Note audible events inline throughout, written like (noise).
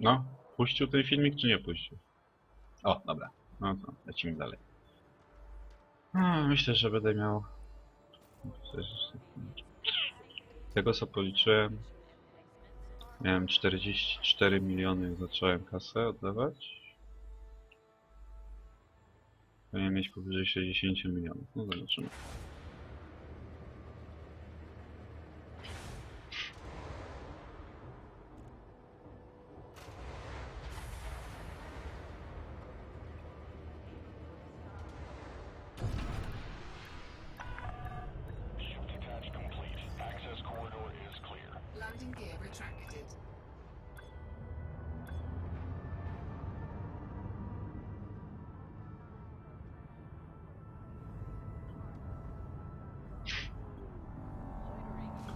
No, puścił ten filmik, czy nie puścił? O, dobra. No to lecimy dalej. No, myślę, że będę miał... Tego co policzyłem, miałem 44 miliony, zacząłem kasę oddawać. Powinien mieć powyżej 60 milionów. No zobaczymy.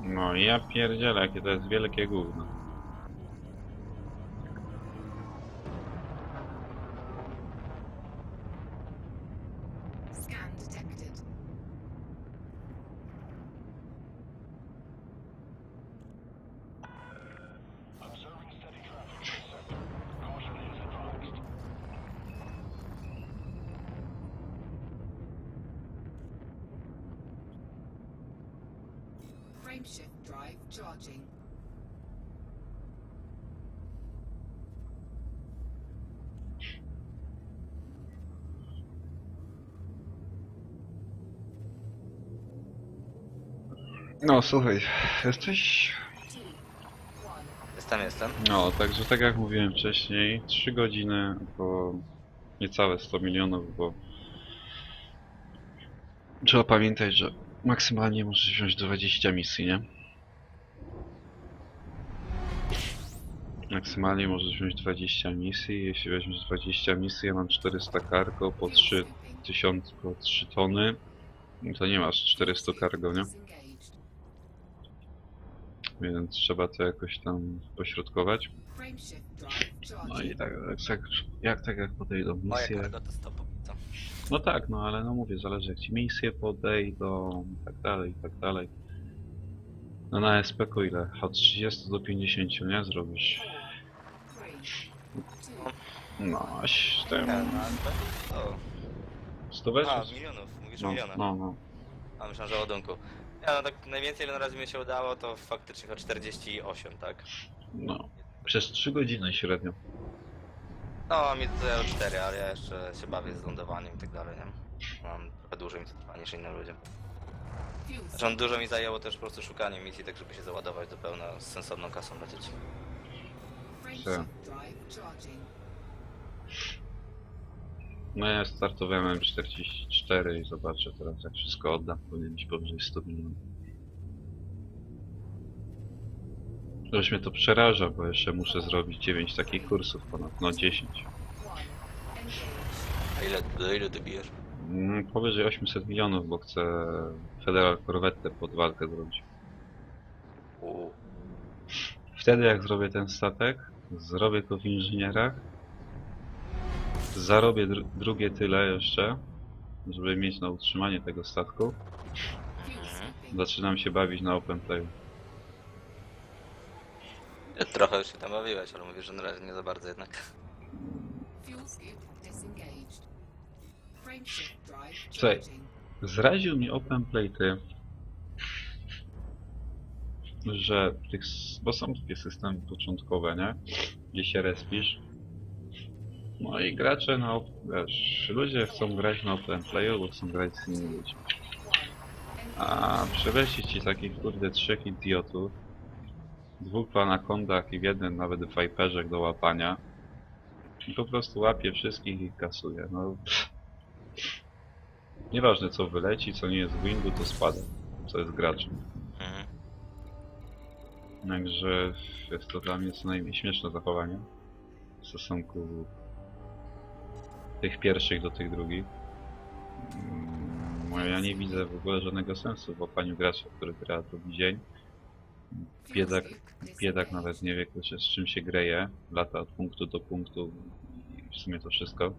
No ja pierdzielę, jakie to jest wielkie gówno. No słuchaj, jesteś... Jestem, jestem. No, także tak jak mówiłem wcześniej, 3 godziny, około niecałe 100 milionów, bo trzeba pamiętać, że maksymalnie możesz wziąć 20 misji, nie? Maksymalnie możesz wziąć 20 misji, jeśli weźmiesz 20 misji, ja mam 400 cargo po 3000, po 3 tony, no to nie masz 400 cargo, nie? Więc trzeba to jakoś tam pośrodkować. No i tak, tak jak tak jak podejdą misje. to stopu. Co? No tak, no ale no mówię, zależy jak ci misje podejdą i tak dalej, i tak dalej. No na SPK ile? Od 30 do 50, nie? Zrobisz. No, aś Nie, tym... no, ale to... 100 A, milionów, mówisz No, o milionach. no, no. A myślałem, że o ładunku. Ja no tak najwięcej ile na razie mi się udało to faktycznie o 48, tak? No. Przez 3 godziny średnio. No, mi to o 4, ale ja jeszcze się bawię z lądowaniem i tak dalej, nie? Mam trochę dłużej mi to trwa niż innym ludziom. Zresztą dużo mi zajęło też po prostu szukanie misji, tak żeby się załadować do pełna z sensowną kasą lecieć. Charging. No ja startowałem M44 i zobaczę teraz jak wszystko oddam. Powinien być powyżej 100 milionów. Już mnie to przeraża, bo jeszcze muszę zrobić 9 takich kursów ponad, no 10. One. Engage. A ile, do ilu ty bijesz? Mm, Powyżej 800 milionów, bo chcę Federal Corvette pod walkę zrobić. Wtedy jak zrobię ten statek, zrobię to w inżynierach, zarobię dr drugie tyle jeszcze, żeby mieć na utrzymanie tego statku. Zaczynam się bawić na open playu. Trochę już się tam bawiłeś, ale mówisz, że na razie nie za bardzo jednak. Słuchaj. Zraził mi open play ty, że tych, bo są takie systemy początkowe, nie? Gdzie się respisz. No i gracze, no wiesz, ludzie chcą grać na open playu, bo chcą grać z innymi ludźmi. A przywieźć ci takich kurde trzech idiotów, dwóch w anakondach i w jednym nawet w Viperze do łapania i po prostu łapie wszystkich i kasuje. No, Nieważne co wyleci, co nie jest w windu, to spada. Co jest graczem. Mhm. Także jest to dla mnie co najmniej śmieszne zachowanie w stosunku tych pierwszych do tych drugich. No ja nie widzę w ogóle żadnego sensu w łapaniu gracza, który gra drugi dzień. Biedak, biedak nawet nie wie kurczę, z czym się greje, lata od punktu do punktu i w sumie to wszystko.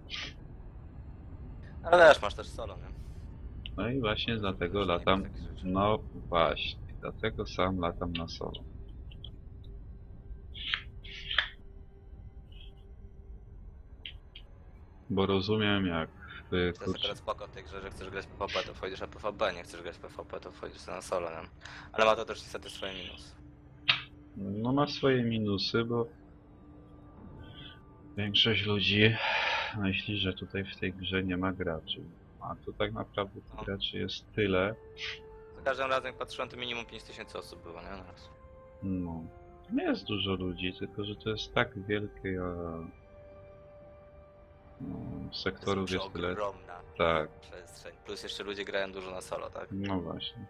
Ale wiesz, masz też solo, nie? No i właśnie dlatego latam, no właśnie, dlatego sam latam na solo. Bo rozumiem jak wy, To jest kurczę, akurat spoko w tej grze, że chcesz grać PvP, to wchodzisz na PvP, nie chcesz grać PvP, to wchodzisz na solo, nie? Ale ma to też niestety swoje minusy. no ma swoje minusy, bo większość ludzi myśli, że tutaj w tej grze nie ma graczy. A tu tak naprawdę tych No. graczy jest tyle, Za każdym razem jak patrzyłem, to minimum 5000 osób było, nie? Naraz. no. Nie jest dużo ludzi, tylko że to jest tak wielkie, a no, sektorów jest tyle. ogromna Tak, przestrzeń. Plus jeszcze ludzie grają dużo na solo, tak? no właśnie.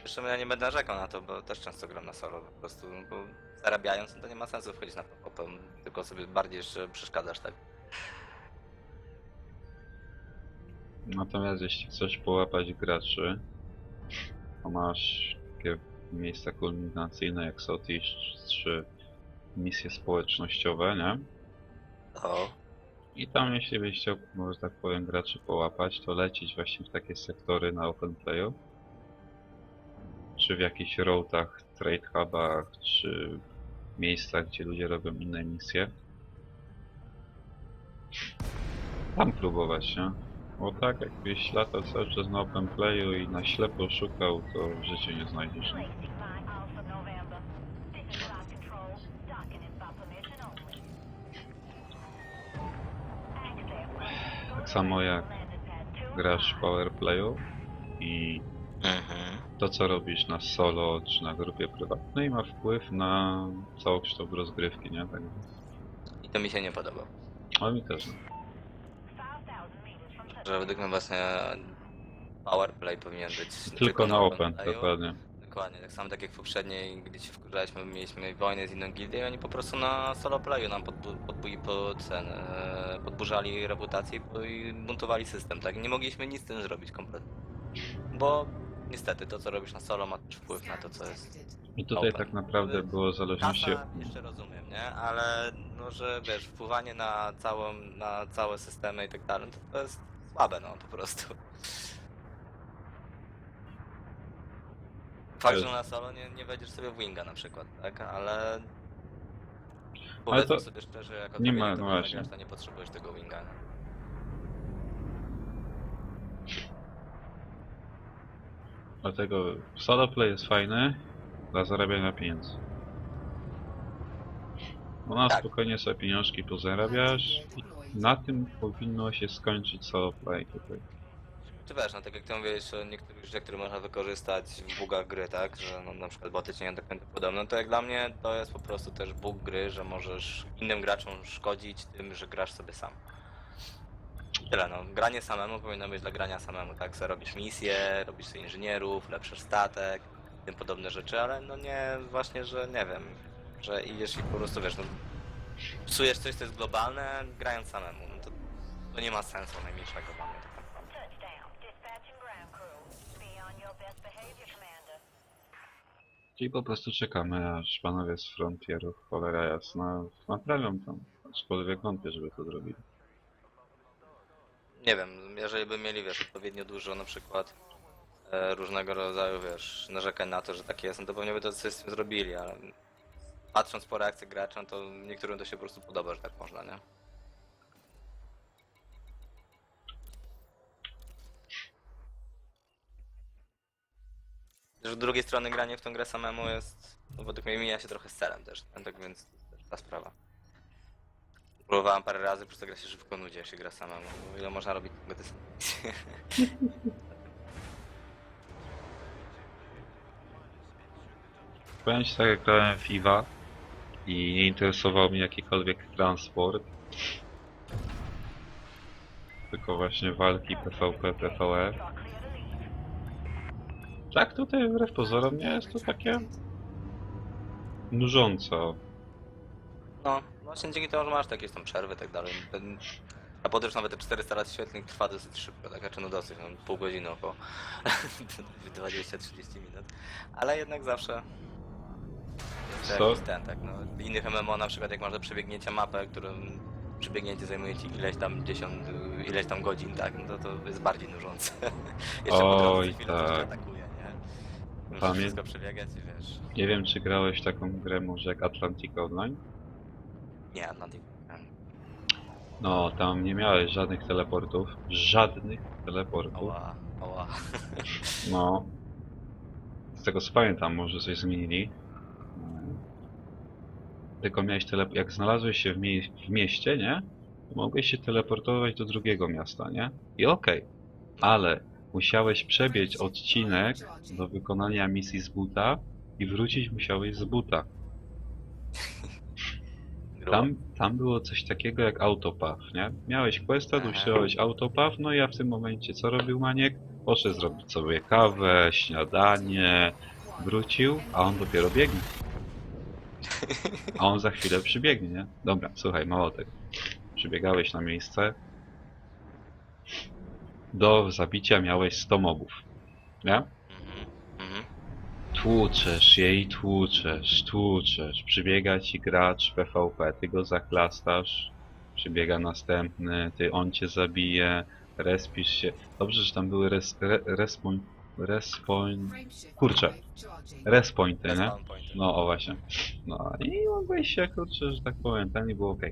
Zresztą ja nie będę narzekał na to, bo też często gram na solo po prostu, bo zarabiając, no to nie ma sensu wchodzić na PvP, tylko sobie bardziej jeszcze przeszkadzasz, tak? Natomiast jeśli chcesz połapać graczy, to masz takie miejsca kulminacyjne jak Sotish czy misje społecznościowe, nie? O, I tam jeśli byś chciał, no, że tak powiem, graczy połapać, to lecieć właśnie w takie sektory na open playu. Czy w jakichś routach, trade hubach, czy miejscach, gdzie ludzie robią inne misje. Tam próbować, nie? Bo tak, jakbyś latał cały czas na open playu i na ślepo szukał, to w życiu nie znajdziesz. Tak samo jak grasz w five. power playu i mhm. to co robisz na solo czy na grupie prywatnej ma wpływ na całokształt rozgrywki, nie? Tak. I to mi się nie podoba. Ale mi też. nie. 5,000 meters from touchdown. Że według mnie właśnie powerplay powinien być Tylko na open, playu. dokładnie. Dokładnie, tak samo tak jak w poprzedniej, gdy się wkurzaliśmy, mieliśmy wojnę z inną gildią i oni po prostu na solo playu nam podbu podbu pod ten, e, podburzali reputację i buntowali system, tak? Nie mogliśmy nic z tym zrobić kompletnie. Bo niestety to co robisz na solo ma też wpływ na to co jest. I tutaj Open. tak naprawdę było zależności Kasa jeszcze rozumiem, nie? Ale no, że wiesz, wpływanie na całą, na całe systemy i tak dalej, to, to jest słabe no po prostu. Fakt, że na solo nie, wejdziesz sobie w winga na przykład, tak? Ale powiedzmy to sobie szczerze, jak nie ma- no właśnie. to nie potrzebujesz tego winga. Nie? Dlatego solo play jest fajny dla zarabiania pieniędzy. No na Tak. spokojnie sobie pieniążki pozarabiasz i na tym powinno się skończyć solo play tutaj. Czy wiesz, no tak jak ty mówiłeś o niektórych rzeczach, które można wykorzystać w bugach gry, tak? Że no, na przykład boty cię nie do końca podobne, to jak dla mnie to jest po prostu też bug gry, że możesz innym graczom szkodzić tym, że grasz sobie sam. Tyle no, granie samemu powinno być dla grania samemu, tak? Se robisz misje, robisz sobie inżynierów, lepszysz statek, tym podobne rzeczy, ale no nie, właśnie, że nie wiem, że idziesz i po prostu wiesz, no psujesz coś, co jest globalne, grając samemu, no to, to nie ma sensu najmniejszego dla mnie tak naprawdę. Touchdown. Dispatching ground crew. Be on your best behavior, Commander. Czyli po prostu czekamy, aż panowie z Frontierów, cholera jasna, naprawią tam. Aczkolwiek wątpię, żeby to zrobili. Nie wiem, jeżeli by mieli, wiesz, odpowiednio dużo na przykład e, różnego rodzaju, wiesz, narzekań na to, że tak jest, no to pewnie by to coś z tym zrobili, ale patrząc po reakcji graczy, no to niektórym to się po prostu podoba, że tak można, nie? Też z drugiej strony granie w tą grę samemu jest, no według mnie mija się trochę z celem też, tak więc to jest ta sprawa. Próbowałem parę razy, przez to gra się szybko nudzi, jak się gra samemu. Bo Ile można robić tego dyskusji? (laughs) Powiem ci tak, jak grałem w Iwa i nie interesował mnie jakikolwiek transport. Tylko właśnie walki PvP, PvE. Tak tutaj wbrew pozorom nie jest to takie nużąco. No, właśnie dzięki temu, że masz jakieś tam przerwy i tak dalej. Ten- A podróż nawet te 400 lat świetlnych trwa dosyć szybko, tak? Znaczy no dosyć, no, pół godziny około. (laughs) 20-30 minut. Ale jednak zawsze jest Co? jakiś ten, tak? No, w innych MMO na przykład jak masz do przebiegnięcia mapę, którym przebiegnięcie zajmuje ci ileś tam dziesiąt, ileś tam godzin, tak? No to, to jest bardziej nużące. (laughs) Jeszcze po drodze Oj, chwilę coś tak. atakuje? Musisz Pamię- wszystko przebiegać i wiesz... Nie wiem czy grałeś taką grę może jak Atlantic Online? Nie, Atlantic. No, tam nie miałeś żadnych teleportów. Żadnych teleportów. Oła, oła. (laughs) No. Z tego co pamiętam, może coś zmienili. Mm. Tylko miałeś tele... Jak znalazłeś się w, mie... w mieście, nie? To mogłeś się teleportować do drugiego miasta, nie? I okej. Ale musiałeś przebiec odcinek do wykonania misji z buta i wrócić musiałeś z buta. Tam, tam było coś takiego jak autopath, nie? Miałeś questa, Aha. usiłowałeś autopath, no i ja w tym momencie co robił Maniek? Poszedł zrobić sobie kawę, śniadanie, wrócił, a on dopiero biegnie. A on za chwilę przybiegnie, nie? Dobra, słuchaj, mało tego. Przybiegałeś na miejsce. Do zabicia miałeś 100 mobów, nie? Tłuczesz jej, tłuczesz, tłuczesz. Przybiega ci gracz PvP, ty go zaklastasz. Przybiega następny, ty on cię zabije, respisz się. Dobrze, że tam były res, re, respawn, Frameshift Kurczę. respointy, nie? No o właśnie. No i mogłeś się, kurczę, że tak powiem, ten i było ok.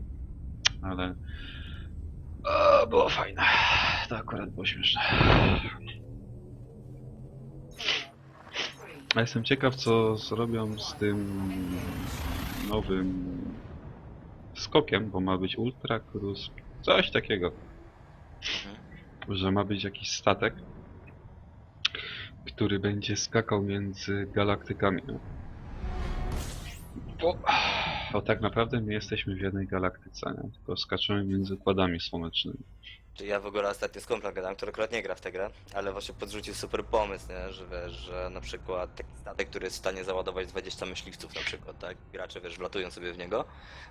Ale... Było fajne. To akurat było śmieszne. A jestem ciekaw, co zrobią z tym nowym skokiem, bo ma być Ultra Cruise, coś takiego, Mhm. że ma być jakiś statek, który będzie skakał między galaktykami. no. Bo, bo tak naprawdę my jesteśmy w jednej galaktyce, nie? tylko skaczemy między układami słonecznymi. Czy ja w ogóle ostatnio z kumplem gadałem, który akurat nie gra w tę grę, ale właśnie podrzucił super pomysł, nie? że wiesz, że na przykład taki statek, który jest w stanie załadować 20 myśliwców na przykład, tak? Gracze, wiesz, wlatują sobie w niego,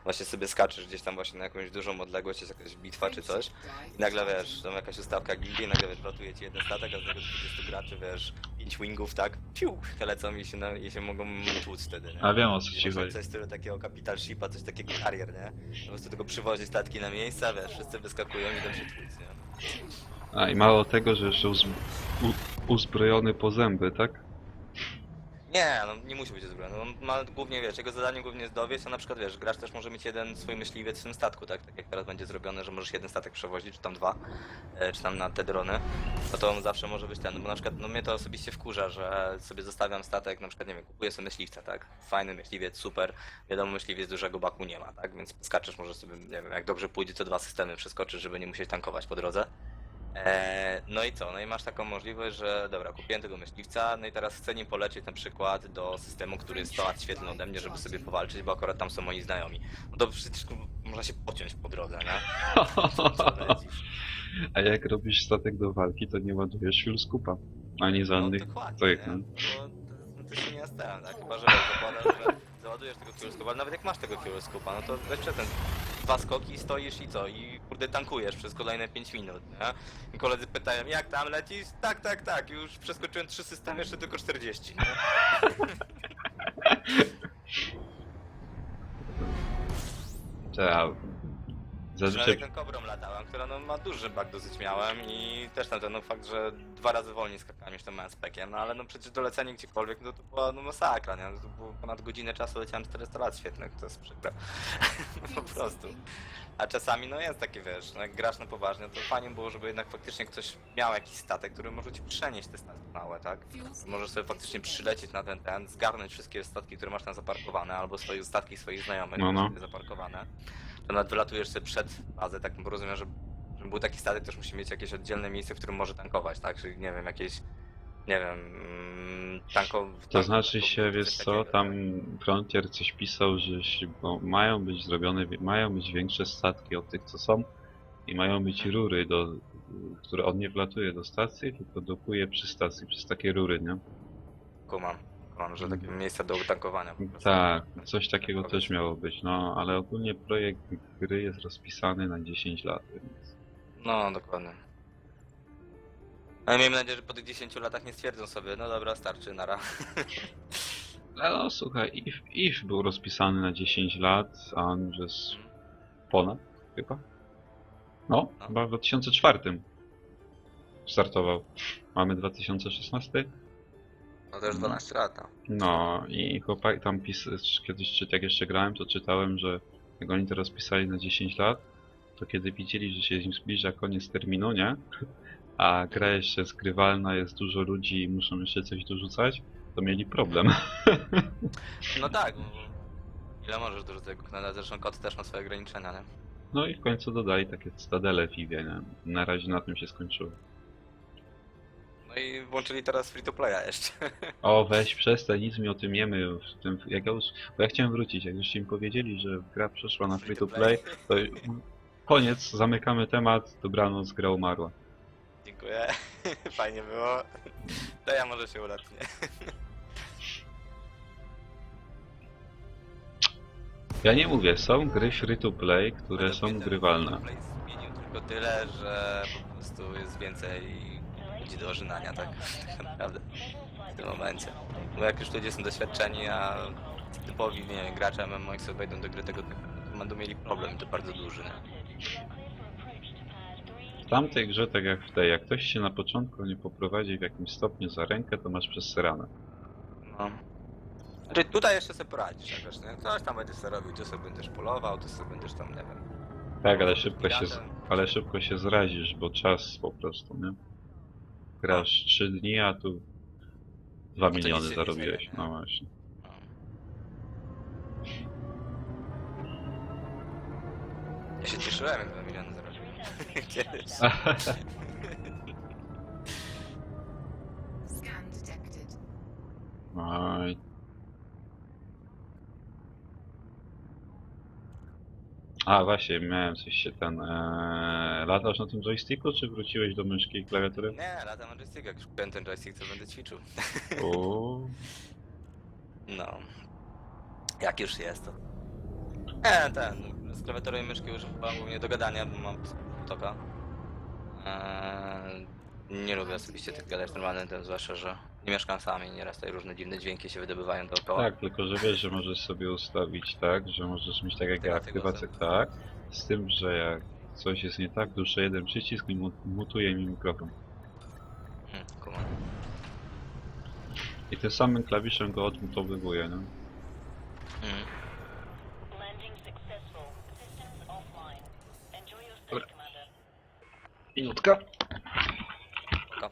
właśnie sobie skaczesz gdzieś tam właśnie na jakąś dużą odległość, jest jakaś bitwa czy coś i nagle, wiesz, tam jakaś ustawka gildii, nagle, wiesz, wlatuje ci jeden statek, a z tego 20 graczy, wiesz, 5 wingów, tak? Piu! Lecą i się, na, i się mogą tłuc wtedy, nie? A wiem o co ci chodzi. coś w stylu takiego capital shipa, coś takiego karier, nie? Po prostu tylko przywozi statki na miejsca, wiesz, wszyscy wyskakują i idą się tłuc? A i mało tego, że jeszcze uzb u- uzbrojony po zęby, tak? Nie, no nie musi być uzbrojony. On ma głównie, wiesz, jego zadanie głównie jest dowieść, a na przykład, wiesz, gracz też może mieć jeden swój myśliwiec w tym statku, tak? Tak jak teraz będzie zrobione, że możesz jeden statek przewozić, czy tam dwa, e, czy tam na te drony, no to on zawsze może być ten, bo na przykład, no mnie to osobiście wkurza, że sobie zostawiam statek, na przykład, nie wiem, kupuję sobie myśliwca, tak? Fajny myśliwiec, super, wiadomo, myśliwiec dużego baku nie ma, tak? Więc skaczesz, może sobie, nie wiem, jak dobrze pójdzie, to dwa systemy przeskoczysz, żeby nie musieć tankować po drodze. Eee, no i co? No i masz taką możliwość, że dobra, kupiłem tego myśliwca, no i teraz chcę nim polecieć na przykład do systemu, który jest 100 lat świetlny ode mnie, żeby sobie powalczyć, bo akurat tam są moi znajomi. No to przecież można się pociąć po drodze, nie? Co lecisz? A jak robisz statek do walki, to nie ładujesz fuel scoopa. Ani żadnych no, dokładnie, tych, nie? no. To, to się nie stałem, tak? Chyba, że zakładasz, że załadujesz tego scoopa, ale nawet jak masz tego scoopa, no to weź przez ten dwa skoki, stoisz i co? I kurde tankujesz przez kolejne 5 minut, nie? I koledzy pytają, jak tam lecisz? Tak, tak, tak, już przeskoczyłem trzy systemy, jeszcze tylko 40, nie? (laughs) Trzeba... Zazwyczaj ten kobrą latałem, która no, ma duży bak dosyć miałem i też tam ten no, fakt, że dwa razy wolniej skakałem niż tym manspekiem, no ale no przecież dolecenie gdziekolwiek, no to była no, masakra, nie? No, to było ponad godzinę czasu leciałem 400 lat świetnych, to jest przykre. (laughs) po prostu. A czasami no jest takie, wiesz, no, jak grasz na poważnie, to fajnie było, żeby jednak faktycznie ktoś miał jakiś statek, który może ci przenieść te statki małe, tak? Możesz sobie faktycznie przylecieć na ten ten, zgarnąć wszystkie statki, które masz tam zaparkowane, albo swoje statki swoich znajomych, No, no. zaparkowane. To nawet wylatujesz sobie przed bazę, tak bo rozumiem, że żeby był taki statek, też musi mieć jakieś oddzielne miejsce, w którym może tankować, tak? Czyli nie wiem, jakieś, nie wiem, mm, tanko... To znaczy się, wiesz co, tam tak? Frontier coś pisał, że bo mają być zrobione, wie- mają być większe statki od tych co są i mają być rury, do, które on nie wlatuje do stacji, tylko dokuje przy stacji, przez takie rury, nie? Kumam, że takie miejsca do tankowania. po prostu. Tak, coś takiego też miało być, no ale ogólnie projekt gry jest rozpisany na 10 lat, więc... No, dokładnie. Ale miejmy nadzieję, że po tych 10 latach nie stwierdzą sobie, no dobra, starczy, nara. (laughs) Ale no słuchaj, if, if był rozpisany na 10 lat, a on już jest ponad, chyba? No, No. chyba w 2004 startował. Mamy 2016? No to już 12 lata. No i chłopak tam pis kiedyś czy jak jeszcze grałem, to czytałem, że jak oni to rozpisali na 10 lat, to kiedy widzieli, że się zbliża koniec terminu, nie? A gra jeszcze jest grywalna, jest dużo ludzi i muszą jeszcze coś dorzucać, to mieli problem. (laughs) No tak, ile możesz dorzucać tego Kneda? Zresztą kod też ma swoje ograniczenia, nie? No i w końcu dodali takie stadele w Iwie, nie? Na razie na tym się skończyło. No i włączyli teraz free to playa jeszcze. O, weź przestań, nic mi o tym wiemy. W tym, jak ja już, bo ja chciałem wrócić, jak żeście mi powiedzieli, że gra przeszła na free to play, to koniec, zamykamy temat, dobranoc, gra umarła. Dziękuję. (laughs) Fajnie było. To ja może się ulatnie. Ja nie mówię, są gry free to play, które są grywalne. Play zmienił tylko tyle, że po prostu jest więcej ludzi do ożynania, tak? Tak (laughs) naprawdę. W tym momencie. Bo jak już ludzie są doświadczeni, a typowi nie gracze MMO jak sobie wejdą do gry tego to będą mieli problem i to bardzo duży, nie? W tamtej grze, tak jak w tej, jak ktoś się na początku nie poprowadzi w jakimś stopniu za rękę, to masz przesrane. No. Znaczy tutaj jeszcze sobie poradzisz jakoś, nie? Coś tam będziesz sobie robił, ty sobie będziesz polował, ty sobie będziesz tam, nie wiem... Tak, ale szybko się, z- ale szybko się zrazisz, bo czas po prostu, nie? Grasz 3 dni, a tu 2 No to nic miliony nie zarobiłeś, dzieje, nie? no właśnie. No. Ja się cieszyłem, jak 2 miliony zarobiłem. (laughs) Kiedyś. Scan detected. A właśnie, miałem coś się ten... Ee, latasz na tym joysticku, czy wróciłeś do myszki i klawiatury? Nie, lata na joystick, jak już kupiłem ten joystick, to będę ćwiczył. Uuu. (laughs) No. Jak już jest to. Nie, ten, z klawiatury i myszki używam głównie do gadania, bo mam toka. Eee, nie lubię osobiście tych gadać normalnym, tym zwłaszcza, że nie mieszkam sam i nieraz tutaj różne dziwne dźwięki się wydobywają dookoła. Tak, tylko że wiesz, że możesz sobie ustawić tak, że możesz mieć tak jak ja Aktywację aktywację głosu. tak, z tym, że jak coś jest nie tak, duszę jeden przycisk i mu- mutuje mi mikrofon. Hmm. I tym samym klawiszem go odmutowywuje, no. Hmm. Landing successful. Systems offline. Enjoy your stay, Dobra. Commander. Minutka. Spoko.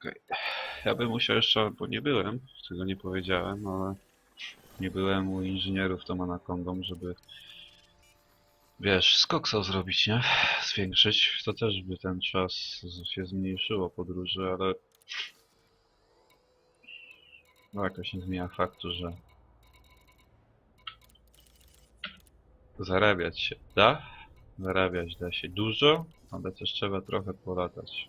Okej. Ja bym musiał jeszcze, bo nie byłem, czego nie powiedziałem, ale nie byłem u inżynierów tą anakondą, żeby wiesz, skoksał zrobić, nie? Zwiększyć. To też by ten czas się zmniejszyło podróży, ale no jakoś nie zmienia faktu, że zarabiać się da, zarabiać da się dużo, ale też trzeba trochę polatać.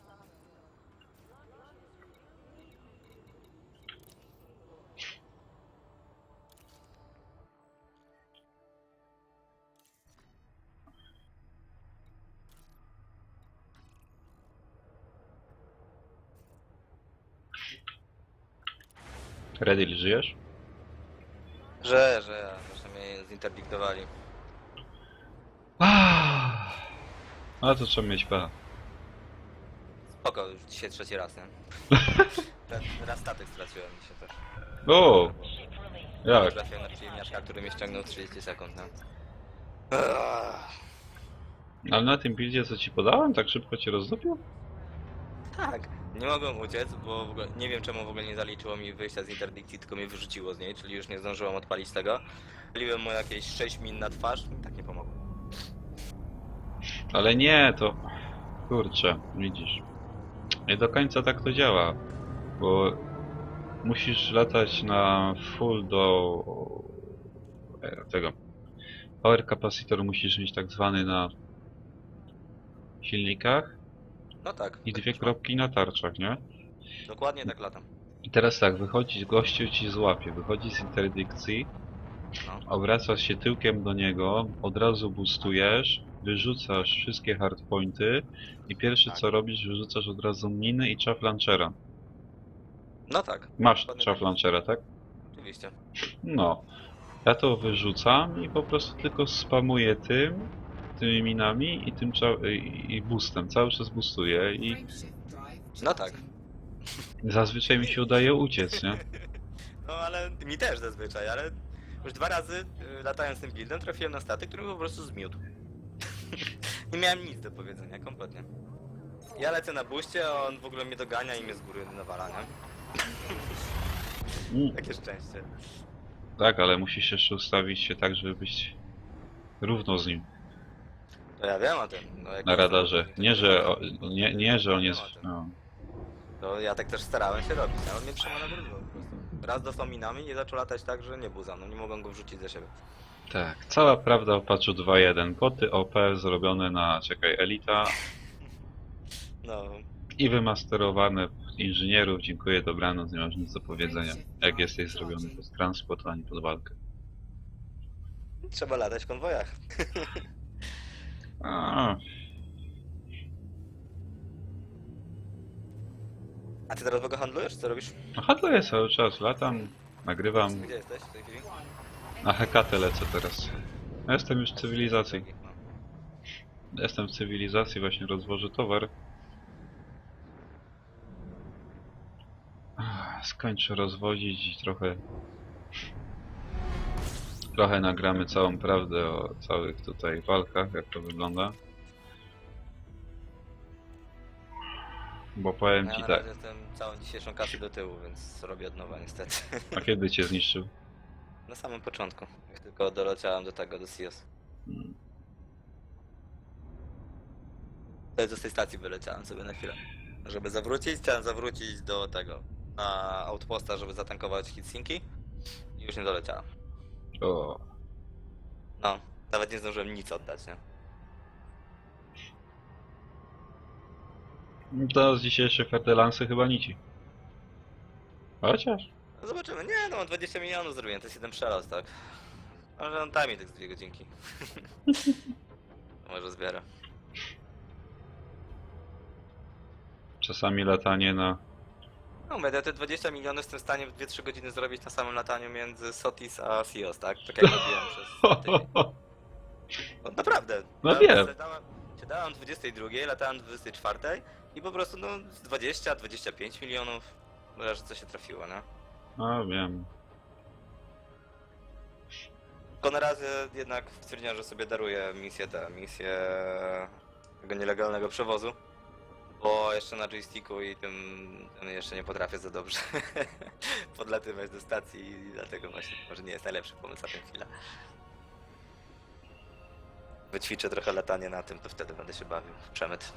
Redil, żyjesz? Że, że, zresztą mnie zinterdiktowali. No to trzeba mieć pecha. Spoko, już dzisiaj trzeci raz, nie? (laughs) Ten raz statek straciłem dzisiaj też. O! Jak? Trafiłem na przyjemnie ziemniaczka, który mnie ściągnął w 30 sekund, no. Eee, Ale na tym buildzie co ci podałem, tak szybko cię rozdopił? Tak, nie mogłem uciec, bo w ogóle, nie wiem czemu w ogóle nie zaliczyło mi wyjścia z interdykcji, tylko mnie wyrzuciło z niej, czyli już nie zdążyłem odpalić tego. Paliłem mu jakieś 6 min na twarz i tak nie pomogło. Ale nie, to... Kurczę, widzisz. Nie do końca tak to działa, bo musisz latać na full do e, tego. Power capacitor musisz mieć tak zwany na silnikach No tak. i dwie kropki na tarczach, nie? Dokładnie tak latam. I teraz tak, wychodzi, gościu ci złapie, wychodzi z interdykcji, No. obracasz się tyłkiem do niego, od razu boostujesz, wyrzucasz wszystkie hardpointy i pierwsze Tak. co robisz, wyrzucasz od razu miny i chaff launchera. No tak, Masz chaff tak. launchera, tak? oczywiście. No. Ja to wyrzucam i po prostu tylko spamuję tym, tymi minami i tym i, boostem. Cały czas boostuję i No tak. zazwyczaj mi się udaje uciec, nie? (laughs) No ale mi też zazwyczaj, ale już dwa razy y, latając tym buildem trafiłem na statek, który mnie po prostu zmiótł. (laughs) Nie miałem nic do powiedzenia, kompletnie. Ja lecę na buście, a on w ogóle mnie dogania i mnie z góry nawala, nie? (laughs) Mm, Takie szczęście. tak, ale musisz jeszcze ustawić się tak, żeby być równo z nim. To ja wiem o tym. No, jak Na radarze. Nie, że, o, nie, nie, że on jest... No. To ja tak też starałem się robić, ale on mnie trzyma na górze po prostu. Raz dostał minami i zaczął latać tak, że nie był za mną, nie mogłem go wrzucić za siebie. Tak, cała prawda o patchu 2.1. Boty OP zrobione na, czekaj, Elita (laughs) No, i wymasterowane inżynierów. Dziękuję, dobranoc, nie masz nic do powiedzenia. Jak jesteś zrobiony pod transport, a nie pod walkę. trzeba latać w konwojach. (laughs) A, A ty teraz w ogóle handlujesz? Co robisz? no handluję cały czas, latam, nagrywam. Gdzie jesteś w tej chwili? Na Hekatę lecę teraz. Ja Jestem już w cywilizacji. Jestem w cywilizacji, właśnie rozwożę towar. Ach, Skończę rozwozić i trochę... Trochę nagramy całą prawdę o całych tutaj walkach, jak to wygląda. Bo powiem Ja ci na tak, razie jestem całą dzisiejszą kasę do tyłu, więc robię od nowa niestety. a kiedy cię zniszczył? (laughs) Na samym początku, jak tylko doleciałem do tego, do Sios. Jest z tej stacji wyleciałem sobie na chwilę. Żeby zawrócić, chciałem zawrócić do tego, na outposta, żeby zatankować hitsinki i już nie doleciałem. O, No, nawet nie zdążyłem nic oddać, nie? to z dzisiejszych Ferdelansy chyba nici. Chociaż. No zobaczymy. Nie, no mam 20 milionów zrobiłem, to jest jeden przelot, tak? Ale on da mi tak z dwie godzinki. Może zbiera. Czasami latanie na No będę te 20 milionów jestem w stanie w 2-3 godziny zrobić na samym lataniu między Sotis a Sios, tak? Tak jak robiłem przez (laughs) tydzień. No naprawdę. No wiem. Siadałem, siadałem 22, latałem 24 i po prostu no z 20-25 milionów zależy co się trafiło, nie? A wiem. Tylko na razie jednak stwierdziłem, że sobie daruję misję tę, misję tego nielegalnego przewozu. Bo jeszcze na joysticku i tym, tym jeszcze nie potrafię za dobrze (laughs) podlatywać do stacji i dlatego właśnie może nie jest najlepszy pomysł na tę chwilę. Wyćwiczę trochę latanie na tym, to wtedy będę się bawił w przemyt.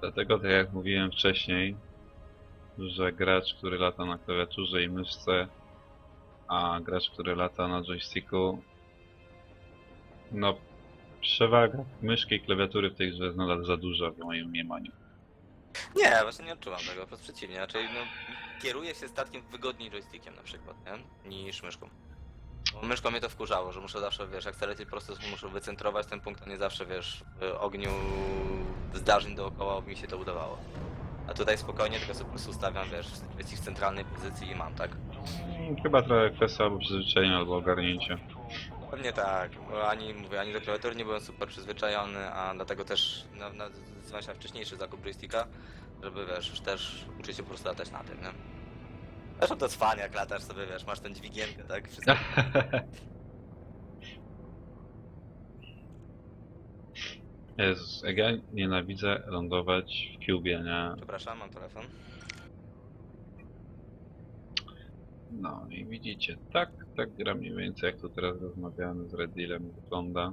Dlatego, tak jak mówiłem wcześniej, że gracz, który lata na klawiaturze i myszce, a gracz, który lata na joysticku, no przewaga myszki i klawiatury w tej grze jest nadal za duża w moim mniemaniu. Nie, właśnie nie odczuwam tego, wprost przeciwnie. Raczej no, kieruję się statkiem wygodniej joystickiem na przykład, nie? Niż myszką. Bo myszką mnie to wkurzało, że muszę zawsze, wiesz, jak chcę lecieć prosto, to muszę wycentrować ten punkt, a nie zawsze, wiesz, w ogniu zdarzeń dookoła mi się to udawało. A tutaj spokojnie tylko sobie po prostu ustawiam, wiesz, w centralnej pozycji i mam, tak? Mm, Chyba trochę kwestia albo przyzwyczajenia, albo ogarnięcia. Pewnie tak, bo ani, mówię, ani do klawiatury nie byłem super przyzwyczajony, a dlatego też na, na, zdecydowałem się na wcześniejszy zakup joysticka, żeby wiesz, już też uczyć się po prostu latać na tym, nie? Zresztą to jest fan, jak latasz sobie, wiesz, masz ten dźwigienkę, tak? Wszystko. (laughs) Jezus, jak ja nienawidzę lądować w Cubie, nie? Przepraszam, mam telefon. No i widzicie, tak, tak gra mniej więcej jak tu teraz rozmawiamy z Red Dealem wygląda.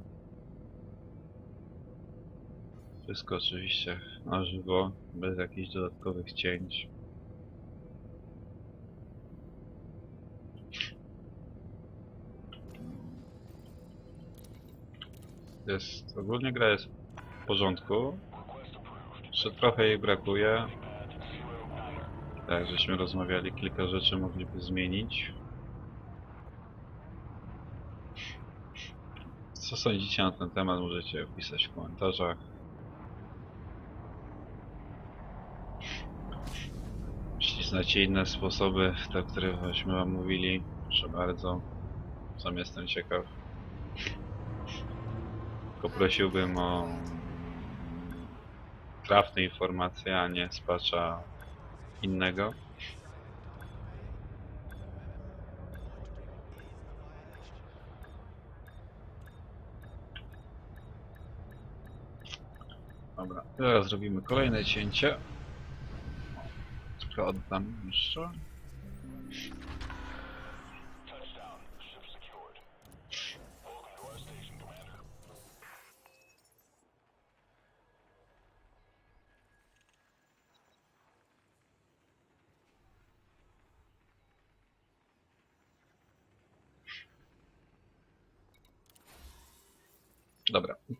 Wszystko oczywiście na żywo, bez jakichś dodatkowych cięć. Jest, ogólnie gra jest w porządku. Jeszcze trochę jej brakuje. Tak, żeśmy rozmawiali, kilka rzeczy mogliby zmienić. Co sądzicie na ten temat, możecie pisać w komentarzach. Jeśli znacie inne sposoby, te, żeśmy wam mówili, proszę bardzo. Sam jestem ciekaw. Tylko prosiłbym o trafne informacje, a nie spacza innego. Dobra, teraz zrobimy kolejne cięcie. Tylko oddam jeszcze.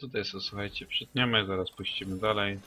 Tutaj sobie słuchajcie, przytniemy, zaraz puścimy dalej.